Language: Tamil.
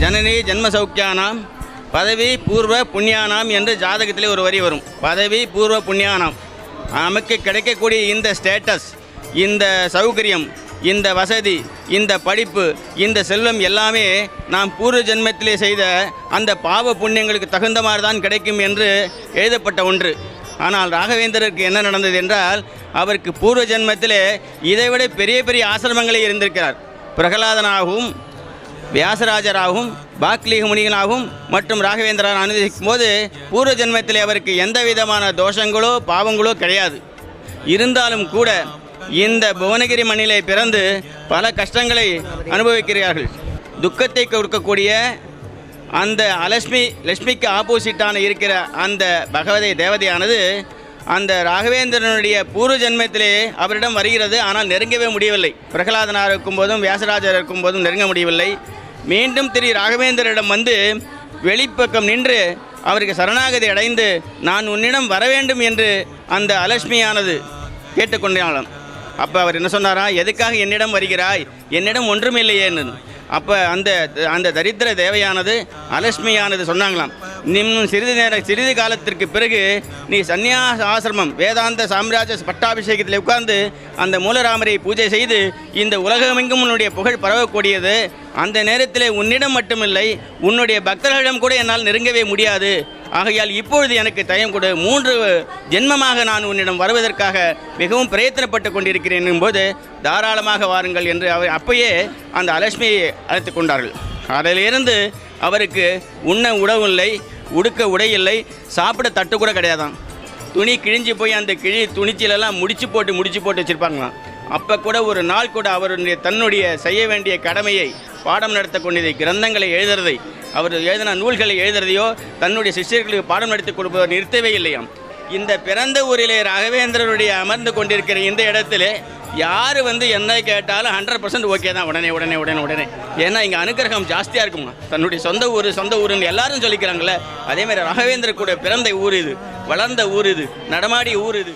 ஜனனி ஜென்ம சௌக்கியானாம் பதவி பூர்வ புண்ணியானாம் என்று ஜாதகத்திலே ஒரு வரி வரும். பதவி பூர்வ புண்ணியானாம். நமக்கு கிடைக்கக்கூடிய இந்த ஸ்டேட்டஸ் இந்த சௌகரியம் இந்த வசதி இந்த படிப்பு இந்த செல்வம் எல்லாமே நாம் பூர்வ ஜென்மத்திலே செய்த அந்த பாவ புண்ணியங்களுக்கு தகுந்த மாதிரி தான் கிடைக்கும் என்று எழுதப்பட்ட ஒன்று. ஆனால் ராகவேந்திரருக்கு என்ன நடந்தது என்றால் அவருக்கு பூர்வ ஜென்மத்திலே இதைவிட பெரிய பெரிய ஆசிரமங்களே இருந்திருக்கிறார். பிரகலாதனாகவும் வியாசராஜராகவும் பாக்லீக முனிகளாகவும் மற்றும் ராகவேந்திரன் அனுபவிக்கும் போது பூர்வ ஜென்மத்தில் அவருக்கு எந்த விதமான தோஷங்களோ பாவங்களோ கிடையாது. இருந்தாலும் கூட இந்த புவனகிரி மண்ணிலே பிறந்து பல கஷ்டங்களை அனுபவிக்கிறார்கள். துக்கத்தை கொடுக்கக்கூடிய அந்த அலட்சுமி லட்சுமிக்கு ஆப்போசிட்டான இருக்கிற அந்த பகவதி தேவதையானது அந்த ராகவேந்திரனுடைய பூர்வ ஜென்மத்திலே அவரிடம் வருகிறது. ஆனால் நெருங்கவே முடியவில்லை. பிரகலாதனார் இருக்கும்போதும் வியாசராஜர் இருக்கும்போதும் நெருங்க முடியவில்லை. மீண்டும் திரு ராகவேந்திரிடம் வந்து வெளிப்பக்கம் நின்று அவருக்கு சரணாகதி அடைந்து நான் உன்னிடம் வர வேண்டும் என்று அந்த அலட்சுமியானது கேட்டுக்கொண்டாலும் அப்போ அவர் என்ன சொன்னாரா? எதுக்காக என்னிடம் வருகிறாய்? என்னிடம் ஒன்றுமில்லையேன்னு அப்போ அந்த அந்த தரித்திர தேவையானது அலட்சுமியானது சொன்னாங்களாம். இன்னும் சிறிது நேர சிறிது காலத்திற்கு பிறகு நீ சந்நியாச ஆசிரமம் வேதாந்த சாம்ராஜ்ய பட்டாபிஷேகத்தில் உட்கார்ந்து அந்த மூலராமரை பூஜை செய்து இந்த உலகமெங்கும் உன்னுடைய புகழ் பரவக்கூடியது. அந்த நேரத்தில் உன்னிடம் மட்டுமில்லை உன்னுடைய பக்தர்களிடம் கூட என்னால் நெருங்கவே முடியாது. ஆகையால் இப்பொழுது எனக்கு தயம் கொடு மூன்று ஜென்மமாக நான் உன்னிடம் வருவதற்காக மிகவும் பிரயத்தனப்பட்டு கொண்டிருக்கிறேன் போது தாராளமாக வாருங்கள் என்று அவர் அப்பயே அந்த அலட்சுமியை அழைத்து கொண்டார்கள். அதிலிருந்து அவருக்கு உண்ண உணவு இல்லை உடுக்க உடை இல்லை சாப்பிட தட்டு கூட கிடையாதாம். துணி கிழிஞ்சு போய் அந்த கிழி துணிச்சிலெல்லாம் முடிச்சு போட்டு முடிச்சு போட்டு வச்சுருப்பாங்களாம். அப்போ கூட ஒரு நாள் கூட அவருடைய தன்னுடைய செய்ய வேண்டிய கடமையை பாடம் நடத்த கொண்டதை கிரந்தங்களை எழுதுறதை அவர் எழுதின நூல்களை எழுதுறதையோ தன்னுடைய சிஷ்யர்களுக்கு பாடம் நடத்தி கொடுப்பதை நிறுத்தவே இல்லையாம். இந்த பிறந்த ஊரிலே ராகவேந்திரனுடைய அமர்ந்து கொண்டிருக்கிற இந்த இடத்திலே யார் வந்து என்ன கேட்டாலும் ஹண்ட்ரட் பர்சன்ட் ஓகே தான். உடனே உடனே உடனே உடனே. ஏன்னா இங்கே அனுக்கிரகம் ஜாஸ்தியாக இருக்குமா தன்னுடைய சொந்த ஊர் சொந்த ஊருன்னு எல்லாரும் சொல்லிக்கிறாங்களே அதேமாதிரி ராகவேந்திர கூட பிறந்த ஊர் இது வளர்ந்த ஊர் இது நடமாடிய ஊர் இது.